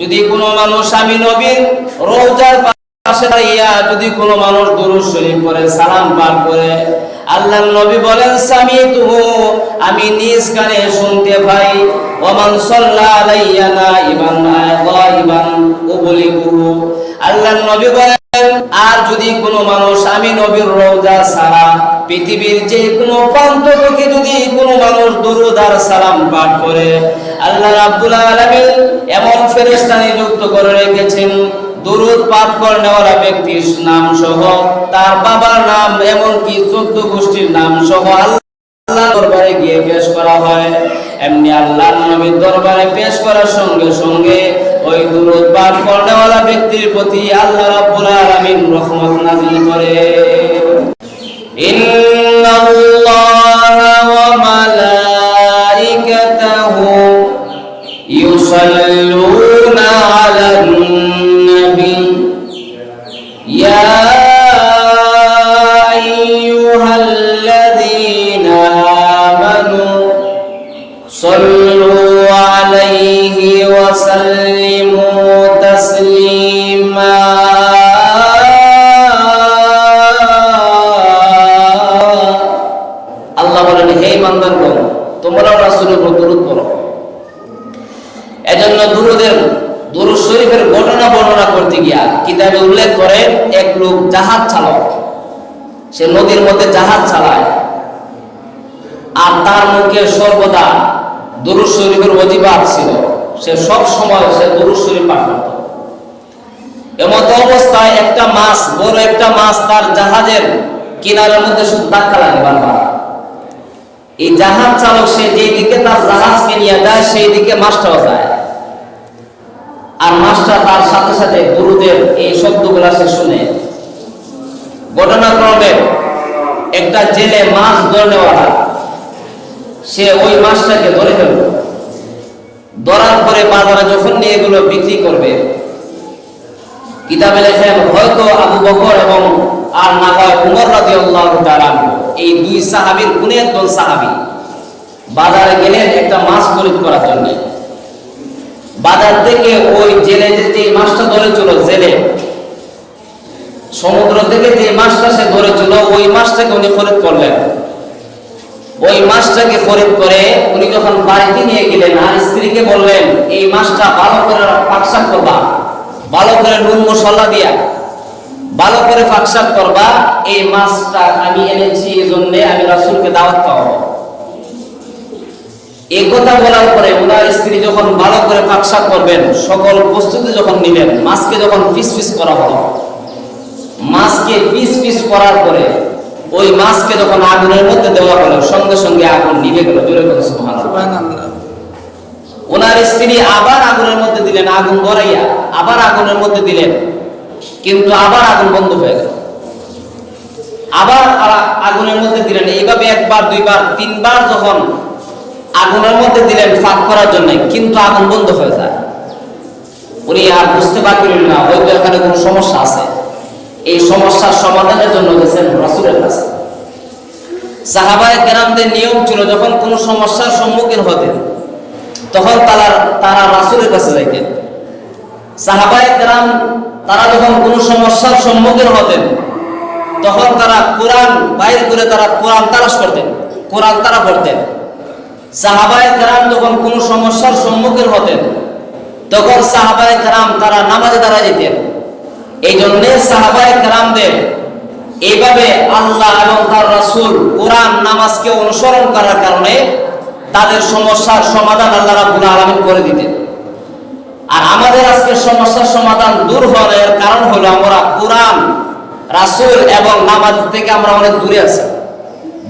যদি কোনো মানুষ আমি নবীর রওজার পাশে দাঁড়িয়ে যদি কোনো মানুষ দুরূদ শরীফ পড়ে, সালাম পাঠ করে, আল্লাহর নবী বলেন সামি'তুহু আমি নিজ কানে শুনতে পাই, ওমান সাল্লা আলাইয়া না নাইবান গায়বান উবলিকুহু আল্লাহর নবী বলেন, আর যদি কোনো মানুষ আমি নবীর রওজা ছাড়া পৃথিবীর যে কোনো প্রান্ত থেকে যদি কোনো মানুষ দুরুদ আর সালাম পাঠ করে, আল্লাহ রাব্বুল আলামিন এমন ফেরেশতা নিযুক্ত করে রেখেছেন, দুরুদ পাঠ করনেওয়ালা ব্যক্তির নাম সহ, তার বাবার নাম এমনকি চোদ্দ গোষ্ঠীর নাম সহ আল্লাহ দরবারে গিয়ে পেশ করা হয়। এমনি আল্লাহ নবীর দরবারে পেশ করার সঙ্গে সঙ্গে ওই দুরুদ পাঠ করনেওয়ালা ব্যক্তির প্রতি আল্লাহ রাব্বুল وسلموا تسليما আল্লাহ বলেন হে ইমানদারগণ তোমরাও রাসূলের উপর দরুদ পড়ো এজন্য দুরুদের দুরুদ শরীফের ঘটনা বর্ণনা করতে গিয়া কিতাবে উল্লেখ করে এক লোক জাহাজ চালক সে নদীর মধ্যে জাহাজ চালায় আর তার মুখে সর্বদা দুরুদ শরীফের অজিবাদ ছিল সে সব সময় সে গরুর শরীর পাঠ করত। এমত অবস্থায় একটা মাছ, বড় একটা মাছ তার জাহাজের কিনারের মধ্যে শুধু ধাক্কা লাগে বারবার। এই জাহাজ চালক সে যেই দিকে তার জাহাজকে নিয়ে যায় সেই দিকে মাছটাও যায়। আর মাছটা তার সাথে সাথে গুরুদের এই শব্দগুলা সে শুনে। ঘটনাক্রমে একটা জেলে মাছ ধরে নেওয়া সে ওই মাছটাকে ধরে ফেলল। ধরার পরে বাজারে যখন নিয়ে এগুলো বিক্রি করবে, কিতাবে লেখেন হয়তো আবু বকর এবং আর না হয় উমর রাদিয়াল্লাহু তাআলা এই দুই সাহাবীর কোন একজন সাহাবী, বাজারে গেলেন একটা মাছ খরিদ করার জন্য। বাজার থেকে ওই জেলে যে মাছটা ধরেছিল, জেলে, সমুদ্র থেকে যে মাছটা সে ধরে ধরেছিল, ওই মাছটাকে উনি খরিদ করলেন। ওই মাছটাকে খরিদ করে উনি যখন বাড়িতে নিয়ে গেলেন, আর স্ত্রীকে বললেন, এই মাছটা ভালো করে পাকশাক করবা, ভালো করে নুন মশলা দিয়া, ভালো করে ফাকসাক করবা, এই মাছটা আমি এনেছি, এই জন্য আমি রাসূলকে দাওয়াত পাবো। এই কথা বলার পরে ওনার স্ত্রী যখন ভালো করে ফাকসাক করবেন, সকল প্রস্তুতি যখন নিলেন, মাছকে যখন পিস পিস করা হলো, মাছকে পিস পিস করার পরে ওই মাছকে যখন আগুনের মধ্যে দেওয়া হলো সঙ্গে সঙ্গে আগুন নিভে গেল। জোরে কথা সুবহানাল্লাহ। ওনার স্ত্রী আবার আগুনের মধ্যে দিলেন আগুন ধরাইয়া আবার আগুনের মধ্যে দিলেন কিন্তু আবার আগুন বন্ধ হয়ে গেল। আবার আগুনের মধ্যে দিলেন। এইভাবে একবার দুইবার তিনবার যখন আগুনের মধ্যে দিলেন ফাঁক করার জন্য কিন্তু আগুন বন্ধ হয়ে যায়। উনি আর বুঝতে পারলেন না হয়তো এখানে কোনো সমস্যা আছে। এই সমস্যার সমাধানের জন্য গেছেন রাসূলের কাছে। সাহাবায়ে কেরামদের নিয়ম ছিল, যখন কোনো সমস্যার সম্মুখীন হতেন, তখন তারা তারা রাসূলের কাছে যাইতেন। সাহাবায়ে কেরাম, তারা যখন কোনো সমস্যার সম্মুখীন হতেন, তখন তারা কোরআন, বাইর করে তারা কোরআন তালাশ করতেন, কোরআন তারা পড়তেন। সাহাবায়ে কেরাম যখন কোনো সমস্যার সম্মুখীন হতেন, তখন সাহাবায়ে কেরাম তারা নামাজে দাঁড়া যেতেন। এই জন্যে সাহাবায়ে কেরামদের এইভাবে আল্লাহ এবং তার রাসূল কোরআন নামাজকে অনুসরণ করার কারণে তাদের সমস্যার সমাধান আল্লাহ রাব্বুল আলামিন করে দিতেন। আর আমাদের আজকে সমস্যার সমাধান দূর হওয়ার কারণ হলো আমরা কোরআন, রাসূল এবং নামাজ থেকে আমরা অনেক দূরে আছি।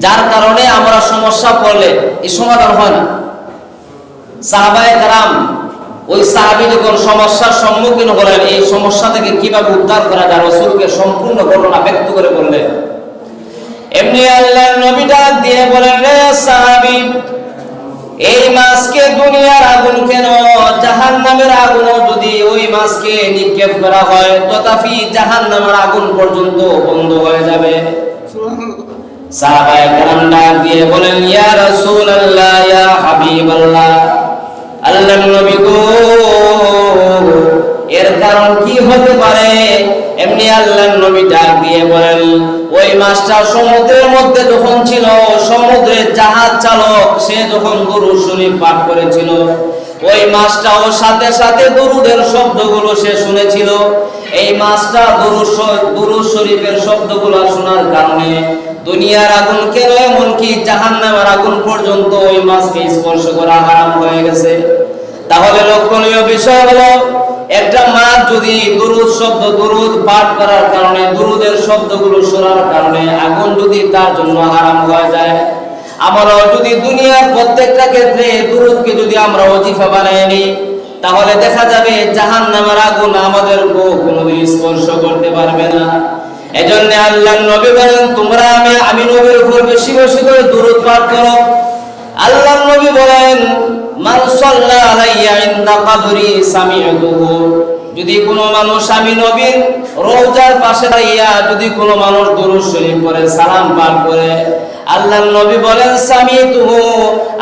যার কারণে আমরা সমস্যা পড়লে এই সমাধান হয় না। সাহাবায়ে কারাম ওই সাহাবী যখন সমস্যার সম্মুখীন হলেন, এই সমস্যা থেকে কীভাবে উদ্ধার করা যায়? রসুলকে সম্পূর্ণ ঘটনা ব্যক্ত করে বললেন, এমনি আল্লাহর নবী ডাক দিয়ে বলেন, রে সাহাবী, এই মাছকে দুনিয়ার আগুন কেন? জাহান নামের আগুন যদি ওই মাছকে নিক্ষেপ করা হয়, তথাপি জাহান নামের আগুন পর্যন্ত বন্ধ হয়ে যাবে। সাহাবায়ে কেরাম ডাক দিয়ে বলেন, ইয়া রাসূলুল্লাহ, ইয়া হাবিবাল্লাহ আল্লাহর নবী গো, এর কারণ কি হতে পারে? এমনি আল্লাহ নবী ডাক দিয়ে বলেন, ওই মাছটা সমুদ্রের মধ্যে যখন ছিল, সমুদ্রের জাহাজ চালক, সে যখন গুরু শরীফ পাঠ করেছিল, ওই মাছটাও সাথে সাথে গুরুদের শব্দগুলো সে শুনেছিল। এই মাছটা দরুদ শরীফের শব্দগুলো শোনার কারণে দুনিয়ার আগুন কেন এমনকি জাহান্নামের আগুন পর্যন্ত ওই মাছকে স্পর্শ করা হারাম হয়ে গেছে? তাহলে লক্ষণীয় বিষয় হলো, একটা মাছ যদি দুরুদ শব্দ, দুরুদ পাঠ করার কারণে, দুরুদের শব্দগুলো শোনার কারণে আগুন যদি তার জন্য হারাম হয়ে যায়, আমরাও যদি দুনিয়ার প্রত্যেকটা ক্ষেত্রে দুরুদকে যদি আমরা অজিফা বানাই নিই তাহলে দেখা যাবে জাহান নামের আগুন আমাদের কোনোদিন স্পর্শ করতে পারবে না। এজন্য আল্লাহ নবী বলেন, তোমরা আমি আমি নবীর উপর বেশি বেশি করে দুরুদ পাঠ করো। আল্লাহ নবী বলেন, মান সাল্লা আলাইয়া ইনদা কবরি যদি কোনো মানুষ, আমি নবীর রওজার পাশে দাঁড়িয়ে যদি কোনো মানুষ দুরূদ শরীফ পড়ে, সালাম পাঠ করে আল্লাহর নবী বলেন সামি'তুহু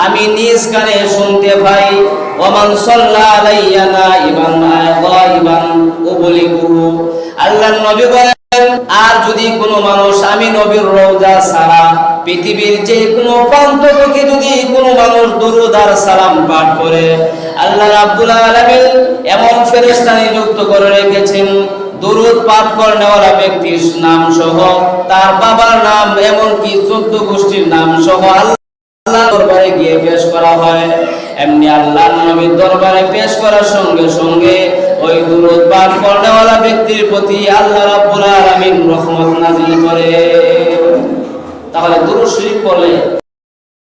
আমি নিজ কানে শুনতে পাই। ওয়া মান সাল্লা আলাইয়া নাইবান গায়বান উবলিকুহু আল্লাহর নবী বলেন, আর যদি কোনো মানুষ আমি নবীর রওজা ছাড়া পৃথিবীর যে কোনো প্রান্ত থেকে যদি কোনো মানুষ দুরুদ আর সালাম পাঠ করে, আল্লাহ রাব্বুল আলামিন এমন ফেরেশতা নিযুক্ত করে রেখেছেন, দুরুদ পাঠ করনেওয়ালা ব্যক্তির নাম সহ তার বাবার নাম এমনকি চোদ্দ গোষ্ঠীর নাম সহ আল্লাহ দরবারে গিয়ে পেশ করা হয়। এমনি আল্লাহ নবীর দরবারে পেশ করার সঙ্গে সঙ্গে ওই দুরুদ পাঠ ব্যক্তির প্রতি আল্লাহ রাব্বুল আলামিন রহমত নাজিল করে। তাহলে দুরুদ শরীফ পড়লে